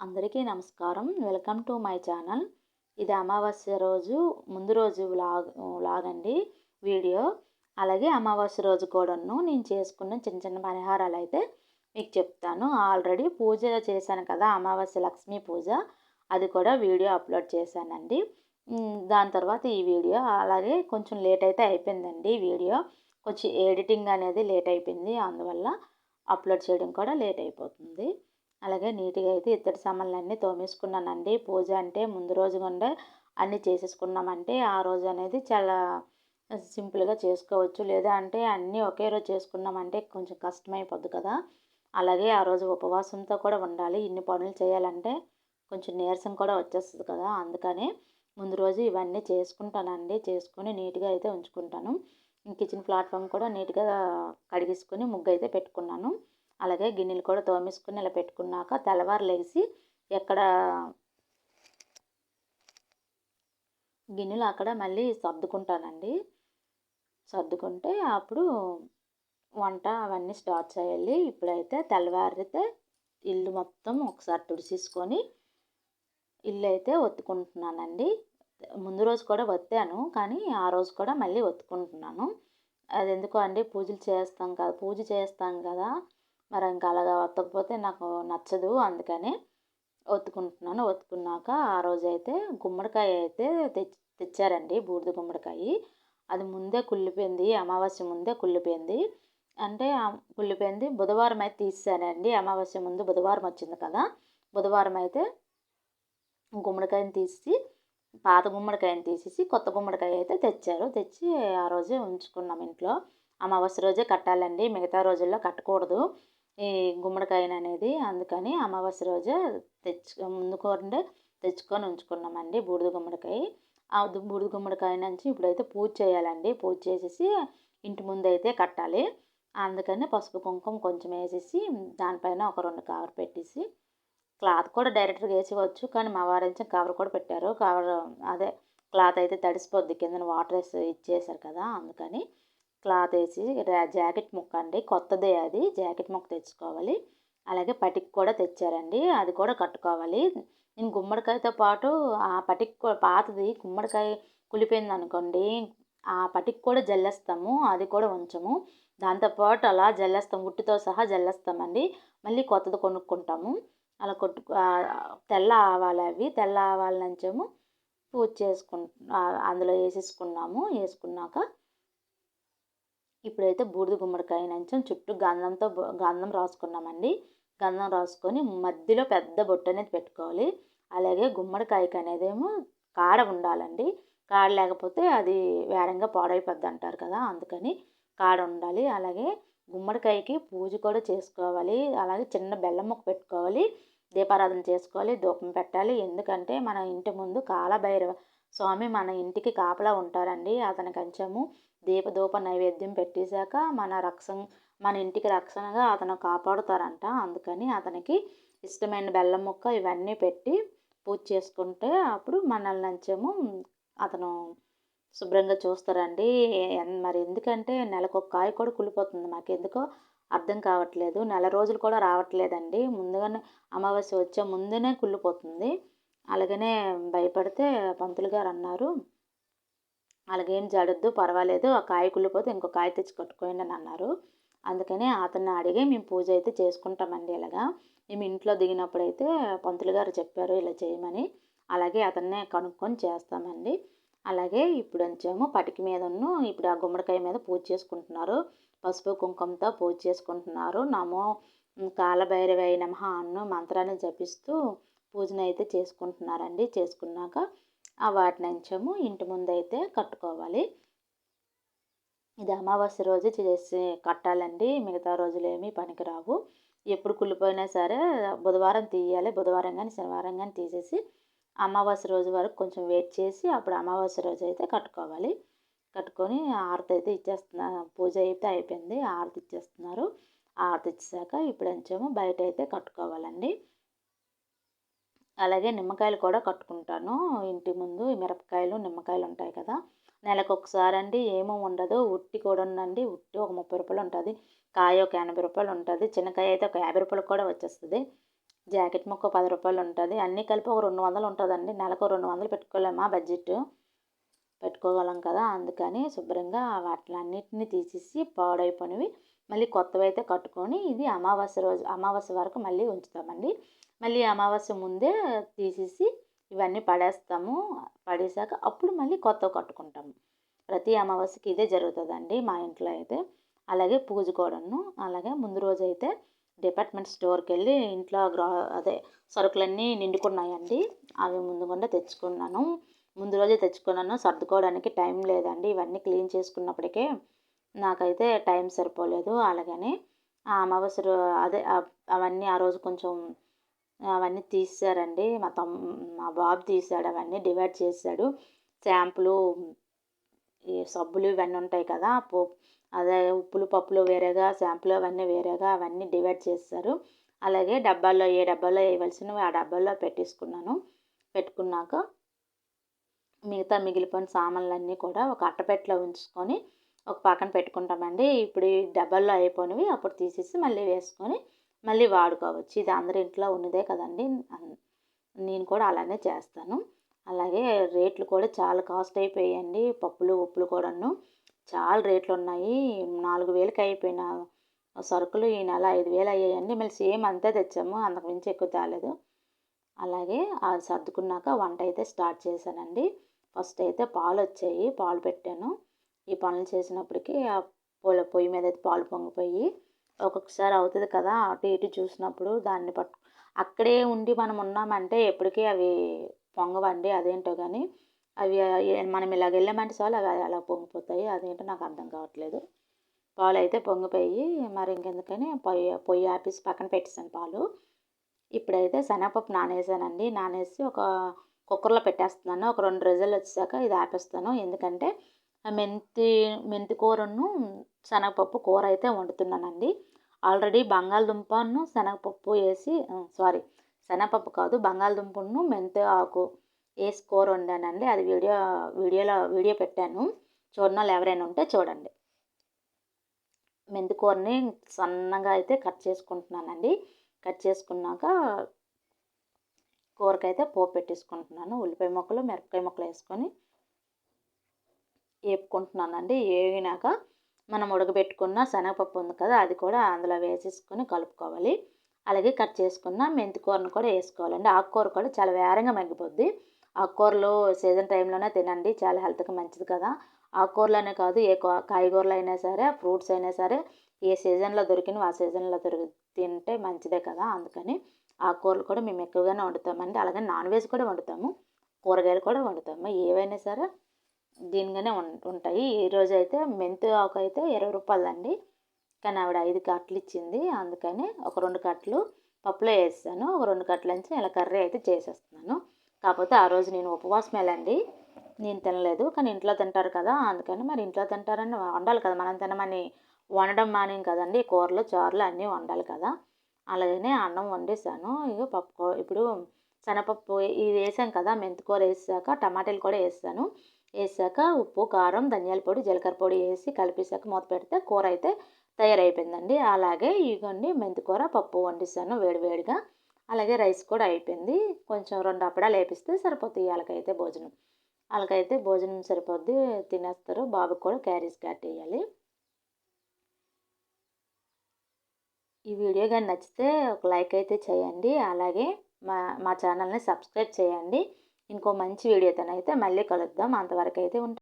అందరికీ నమస్కారం. Welcome to my channel. ఇది అమావాస్య రోజు. ముందు రోజు లాగ్ లాగండి వీడియో. అలాగే అమావాస్య రోజు కూడాను నేను చేసుకున్న చిన్న చిన్న పరిహారాలు అయితే మీకు చెప్తాను. ఆల్రెడీ పూజ చేశాను కదా అమావాస్య లక్ష్మీ పూజ. అది కూడా వీడియో అప్లోడ్ చేశానండి. దాని తర్వాత ఈ వీడియో. అలాగే కొంచెం లేట్ అయితే అయిపోయిందండి వీడియో. కొంచెం ఎడిటింగ్ అనేది లేట్ అయిపోయింది. అందువల్ల అప్లోడ్ చేయడం కూడా లేట్ అయిపోతుంది. అలాగే నీట్గా అయితే ఇత్తడి సామాన్లన్నీ తోమేసుకున్నానండి. పూజ అంటే ముందు రోజు కూడా అన్నీ చేసేసుకున్నామంటే ఆ రోజు అనేది చాలా సింపుల్గా చేసుకోవచ్చు. లేదా అంటే అన్నీ ఒకే రోజు చేసుకున్నామంటే కొంచెం కష్టమైపోద్ది కదా. అలాగే ఆ రోజు ఉపవాసంతో కూడా ఉండాలి. ఇన్ని పనులు చేయాలంటే కొంచెం నీరసం కూడా వచ్చేస్తుంది కదా. అందుకని ముందు రోజు ఇవన్నీ చేసుకుంటానండి. చేసుకుని నీట్గా అయితే ఉంచుకుంటాను. కిచెన్ ప్లాట్ఫామ్ కూడా నీట్గా కడిగేసుకుని ముగ్గు అయితే పెట్టుకున్నాను. అలాగే గిన్నెలు కూడా తోమేసుకుని ఇలా పెట్టుకున్నాక తెల్లవారు లేచి ఎక్కడ గిన్నెలు అక్కడ మళ్ళీ సర్దుకుంటానండి. సర్దుకుంటే అప్పుడు వంట అవన్నీ స్టార్ట్ చేయాలి. ఇప్పుడైతే తెల్లవారితే ఇల్లు మొత్తం ఒకసారి తుడిచేసుకొని ఇల్లు అయితే ఒత్తుకుంటున్నానండి. ముందు రోజు కూడా ఒత్తాను కానీ ఆ రోజు కూడా మళ్ళీ ఒత్తుకుంటున్నాను. అది ఎందుకో అండి పూజలు చేస్తాం కదా పూజ చేస్తాం కదా. మరి ఇంకా అలాగా ఒత్తకపోతే నాకు నచ్చదు అందుకని ఒత్తుకుంటున్నాను. ఒత్తుకున్నాక ఆ రోజు అయితే గుమ్మడికాయ అయితే తెచ్చి తెచ్చారండి బూడిద గుమ్మడికాయ. అది ముందే కుళ్ళిపోయింది అమావాస్య ముందే కుళ్ళిపోయింది. అంటే కుళ్ళిపోయింది బుధవారం అయితే తీసానండి అమావాస్య ముందు బుధవారం వచ్చింది కదా. బుధవారం అయితే గుమ్మడికాయని తీసి పాత గుమ్మడికాయని తీసేసి కొత్త గుమ్మడికాయ అయితే తెచ్చారు. తెచ్చి ఆ రోజే ఉంచుకున్నాం ఇంట్లో. అమావాస్య రోజే కట్టాలండి. మిగతా రోజుల్లో కట్టకూడదు. ఈ గుమ్మడికాయను అనేది అందుకని అమావాస్య రోజే తెచ్చు ముందుకోండే తెచ్చుకొని ఉంచుకున్నామండి బూడిద గుమ్మడికాయ. ఆ బూడిద గుమ్మడికాయ నుంచి ఇప్పుడైతే పూజ చేయాలండి. పూజ చేసేసి ఇంటి ముందు అయితే కట్టాలి. అందుకని పసుపు కుంకుమ కొంచెం వేసేసి దానిపైన ఒక రెండు కవర్ పెట్టేసి క్లాత్ కూడా డైరెక్ట్గా వేసేవచ్చు కానీ మా వారు కవర్ కూడా పెట్టారు. కవర్ అదే క్లాత్ అయితే తడిసిపోద్ది. కింద వాటర్ వేసి ఇచ్చేసారు కదా అందుకని క్లాత్ వేసి జాకెట్ ముక్క అండి. కొత్తదే అది. జాకెట్ ముక్క తెచ్చుకోవాలి. అలాగే పటిక్ కూడా తెచ్చారండి. అది కూడా కట్టుకోవాలి. నేను గుమ్మడికాయతో పాటు ఆ పటిక్ పాతది గుమ్మడికాయ కులిపోయింది అనుకోండి ఆ పటిక్ కూడా జల్లేస్తాము. అది కూడా ఉంచము. దాంతోపాటు అలా జల్లేస్తాం. ఉట్టితో సహా జల్లేస్తామండి. మళ్ళీ కొత్తది కొనుక్కుంటాము. అలా కొట్టు తెల్ల ఆవాలు అవి తెల్ల ఆవాలు నుంచేమో. పూజ చేసుకు అందులో వేసేసుకున్నాము. వేసుకున్నాక ఇప్పుడైతే బూడిద గుమ్మడికాయ నంచం చుట్టూ గంధంతో గంధం రాసుకున్నామండి. గంధం రాసుకొని మధ్యలో పెద్ద బొట్టు అనేది పెట్టుకోవాలి. అలాగే గుమ్మడికాయకి అనేదేమో కాడ ఉండాలండి. కాడ లేకపోతే అది వేరంగా పాడైపోద్ది అంటారు కదా అందుకని కాడ ఉండాలి. అలాగే గుమ్మడికాయకి పూజ కూడా చేసుకోవాలి. అలాగే చిన్న బెల్లం ముక్క పెట్టుకోవాలి. దీపారాధన చేసుకోవాలి ధూపం పెట్టాలి. ఎందుకంటే మన ఇంటి ముందు కాలభైరవ స్వామి మన ఇంటికి కాపలా ఉంటారండి. అతని కంచము దీపధూప నైవేద్యం పెట్టేశాక మన రక్షణ మన ఇంటికి రక్షణగా అతను కాపాడుతారంట. అందుకని అతనికి ఇష్టమైన బెల్లం ముక్క ఇవన్నీ పెట్టి పూజ చేసుకుంటే అప్పుడు మనల్ని నంచేమో అతను శుభ్రంగా చూస్తారండి. మరి ఎందుకంటే నెలకు ఒక కాయ కూడా కుళ్ళిపోతుంది. మాకు ఎందుకో అర్థం కావట్లేదు. నెల రోజులు కూడా రావట్లేదండి. ముందుగానే అమావాస్య వచ్చే ముందునే కుళ్ళిపోతుంది. అలాగనే భయపడితే పంతులు గారు అన్నారు అలాగేం జడద్దు పర్వాలేదు ఆ కాయ కుళ్ళిపోతే ఇంకో కాయ తెచ్చి కట్టుకోండి అని అన్నారు. అందుకని అతన్ని అడిగి మేము పూజ అయితే చేసుకుంటామండి ఇలాగా. మేము ఇంట్లో దిగినప్పుడైతే పంతులు గారు చెప్పారు ఇలా చేయమని. అలాగే అతన్నే కనుక్కొని చేస్తామండి. అలాగే ఇప్పుడు వచ్చేమో పటికి మీదను ఇప్పుడు ఆ గుమ్మడికాయ మీద పూజ చేసుకుంటున్నారు. పసుపు కుంకుమతో పూజ చేసుకుంటున్నారు. నమో కాలభైరవై నమ అన్ను మంత్రాన్ని జపిస్తూ పూజను అయితే చేసుకుంటున్నారండి. చేసుకున్నాక ఆ వాటి నుంచేమో ఇంటి ముందు అయితే కట్టుకోవాలి. ఇది అమావాస్య రోజు చేసి కట్టాలండి మిగతా రోజులు ఏమీ పనికిరావు. ఎప్పుడు కుళ్ళిపోయినా సరే బుధవారం తీయాలి బుధవారం కానీ శనివారం కానీ తీసేసి అమావాస్య రోజు వరకు కొంచెం వెయిట్ చేసి అప్పుడు అమావాస్య రోజు అయితే కట్టుకోవాలి. కట్టుకొని ఆరతి అయితే ఇచ్చేస్తున్నా పూజ అయితే అయిపోయింది ఆరతి ఇచ్చేస్తున్నారు. ఆరతి ఇచ్చాక ఇప్పుడు ఎంచేమో బయట అయితే కట్టుకోవాలండి. అలాగే నిమ్మకాయలు కూడా కట్టుకుంటాను. ఇంటి ముందు మిరపకాయలు నిమ్మకాయలు ఉంటాయి కదా. నెలకు ఒకసారి అండి ఏమో ఉండదు. ఉట్టి కూడా ఉందండి ఉట్టి ఒక ముప్పై రూపాయలు ఉంటుంది కాయ ఒక ఎనభై రూపాయలు ఉంటుంది చిన్నకాయ అయితే ఒక యాభై రూపాయలు కూడా వచ్చేస్తుంది. జాకెట్ ముక్క పది రూపాయలు ఉంటుంది అన్నీ కలిపి ఒక రెండు వందలు ఉంటుందండి. నెలకు రెండు వందలు పెట్టుకోలేమా బడ్జెట్? పెట్టుకోగలం కదా. అందుకని శుభ్రంగా వాటిలన్నిటిని తీసేసి పాడైపోయినవి మళ్ళీ కొత్తవి అయితే కట్టుకొని ఇది అమావాస్య రోజు అమావాస్య వరకు మళ్ళీ ఉంచుతామండి. మళ్ళీ అమావాస్య ముందే తీసేసి ఇవన్నీ పడేస్తాము. పడేసాక అప్పుడు మళ్ళీ కొత్త కట్టుకుంటాము. ప్రతి అమావాస్యకి ఇదే జరుగుతుందండి మా ఇంట్లో అయితే. అలాగే పూజ కూడాను. అలాగే ముందు రోజు అయితే డిపార్ట్మెంట్ స్టోర్కి వెళ్ళి ఇంట్లో గ్రా అదే సరుకులన్నీ నిండుకున్నాయండి. అవి ముందుగుండా తెచ్చుకున్నాను. ముందు రోజే తెచ్చుకున్నాను. సర్దుకోవడానికి టైం లేదండి. ఇవన్నీ క్లీన్ చేసుకున్నప్పటికే నాకైతే టైం సరిపోలేదు. అలాగని ఆ అమావాస్య అదే అవన్నీ ఆ రోజు కొంచెం అవన్నీ తీసేశారండి. మా తమ్ మా బాబు తీశాడు అవన్నీ డివైడ్ చేశాడు. షాంపులు ఈ సబ్బులు ఇవన్నీ ఉంటాయి కదా పో అదే ఉప్పులు పప్పులు వేరేగా షాంపులు అవన్నీ వేరేగా అవన్నీ డివైడ్ చేస్తారు అలాగే డబ్బాల్లో ఏ డబ్బాలో వేయవలసినవి ఆ డబ్బాల్లో పెట్టేసుకున్నాను. పెట్టుకున్నాక మిగతా మిగిలిపోయిన సామాన్లన్నీ కూడా ఒక అట్టపెట్టలో ఉంచుకొని ఒక పక్కన పెట్టుకుంటామండి. ఇప్పుడు ఈ డబ్బాల్లో అయిపోయినవి అప్పుడు తీసేసి మళ్ళీ వేసుకొని మళ్ళీ వాడుకోవచ్చు. ఇది అందరి ఇంట్లో ఉన్నదే కదండి. నేను కూడా అలానే చేస్తాను. అలాగే రేట్లు కూడా చాలా కాస్ట్ అయిపోయాయండి. పప్పులు ఉప్పులు కూడాను చాలా రేట్లు ఉన్నాయి. నాలుగు వేలకి అయిపోయిన సరుకులు ఈ నెల ఐదు వేలు అయ్యాయండి. మళ్ళీ సేమ్ అంతే తెచ్చాము. అంతకు మించి ఎక్కువ తేలేదు. అలాగే అది సర్దుకున్నాక వంట అయితే స్టార్ట్ చేశానండి. ఫస్ట్ అయితే పాలు వచ్చాయి. పాలు పెట్టాను. ఈ పనులు చేసినప్పటికీ ఆ పొల పొయ్యి మీద అయితే పాలు పొంగిపోయి ఒక్కొక్కసారి అవుతుంది కదా అటు ఇటు చూసినప్పుడు దాన్ని పట్టు అక్కడే ఉండి మనం ఉన్నామంటే ఎప్పటికీ అవి పొంగవండి అదేంటో కానీ అవి మనం ఇలాగ వెళ్ళామంటే చాలు అవి అలా పొంగిపోతాయి అదేంటో నాకు అర్థం కావట్లేదు. పాలు అయితే పొంగిపోయి మరి ఇంకెందుకని పొయ్యి పొయ్యి ఆపేసి పక్కన పెట్టేసాను పాలు. ఇప్పుడైతే శనగపప్పు నానేసానండి. నానేసి ఒక కుక్కర్లో పెట్టేస్తున్నాను. ఒక రెండు రోజులు వచ్చాక ఇది ఆపేస్తాను. ఎందుకంటే మెంతి మెంతి కూరను శనగపప్పు కూర అయితే వండుతున్నానండి. ఆల్రెడీ బంగాళదుంపను శనగపప్పు వేసి సారీ శనగపప్పు కాదు బంగాళదుంపను మెంతి ఆకు వేసి కూర వండానండి. అది వీడియో వీడియోలో వీడియో పెట్టాను. చూడని వాళ్ళు ఎవరైనా ఉంటే చూడండి. మెంతి కూరని సన్నగా అయితే కట్ చేసుకుంటున్నానండి. కట్ చేసుకున్నాక కూరకైతే పోపు పెట్టేసుకుంటున్నాను. ఉల్లిపాయ ముక్కలు మిరపకాయ ముక్కలు వేసుకొని వేపుకుంటున్నానండి వేగినాక మనం ఉడకబెట్టుకున్న శనగపప్పు ఉంది కదా అది కూడా అందులో వేసేసుకొని కలుపుకోవాలి. అలాగే కట్ చేసుకున్న మెంతికూరను కూడా వేసుకోవాలండి. ఆకుకూర కూడా చాలా వేరంగా మగ్గిపోద్ది. ఆకుకూరలు సీజన్ టైంలోనే తినండి చాలా హెల్త్కి మంచిది కదా. ఆకుకూరలనే కాదు ఏ కాయగూరలు అయినా సరే ఫ్రూట్స్ అయినా సరే ఏ సీజన్లో దొరికినవి ఆ సీజన్లో దొరికి తింటే మంచిదే కదా. అందుకని ఆకుకూరలు కూడా మేము ఎక్కువగానే వండుతామండి. అలాగే నాన్ వెజ్ కూడా వండుతాము కూరగాయలు కూడా వండుతాము. ఏవైనా సరే దీనిగానే ఉంటాయి. ఈరోజు అయితే మెంతి ఆకు అయితే ఇరవై రూపాయలు అండి కానీ ఆవిడ ఐదు కట్టలు ఇచ్చింది. అందుకని ఒక రెండు కట్టలు పప్పులో వేస్తాను ఒక రెండు కట్టలు నుంచి ఇలా కర్రీ అయితే చేసేస్తున్నాను. కాకపోతే ఆ రోజు నేను ఉపవాసం వెళ్ళండి. నేను తినలేదు. కానీ ఇంట్లో తింటారు కదా. అందుకని మరి ఇంట్లో తింటారని వండాలి కదా. మనం తినమని వండడం మానేం కదండి. కూరలు చారులు అన్నీ వండాలి కదా. అలాగనే అన్నం వండేసాను. ఇక పప్పు ఇప్పుడు శనగపప్పు ఇది వేసాం కదా మెంతికూర వేసాక టమాటాలు కూడా వేసాను వేసాక ఉప్పు కారం ధనియాల పొడి జీలకర్ర పొడి వేసి కలిపేసాక మూత పెడితే కూర అయితే తయారైపోయిందండి. అలాగే ఇగోండి మెంతికూర పప్పు వండిస్తాను వేడివేడిగా అలాగే రైస్ కూడా అయిపోయింది. కొంచెం రెండు అప్పడాలు వేపిస్తే సరిపోతుంది వాళ్ళకైతే భోజనం. వాళ్ళకైతే భోజనం సరిపోద్ది తినేస్తారు. బాబుకి కూడా క్యారీస్ కట్టేయాలి ఈ వీడియో కానీ నచ్చితే ఒక లైక్ అయితే చేయండి. అలాగే మా మా ఛానల్ని సబ్స్క్రైబ్ చేయండి. ఇంకో మంచి వీడియోతోనైతే మళ్ళీ కలుద్దాం. అంతవరకు అయితే ఉంటాం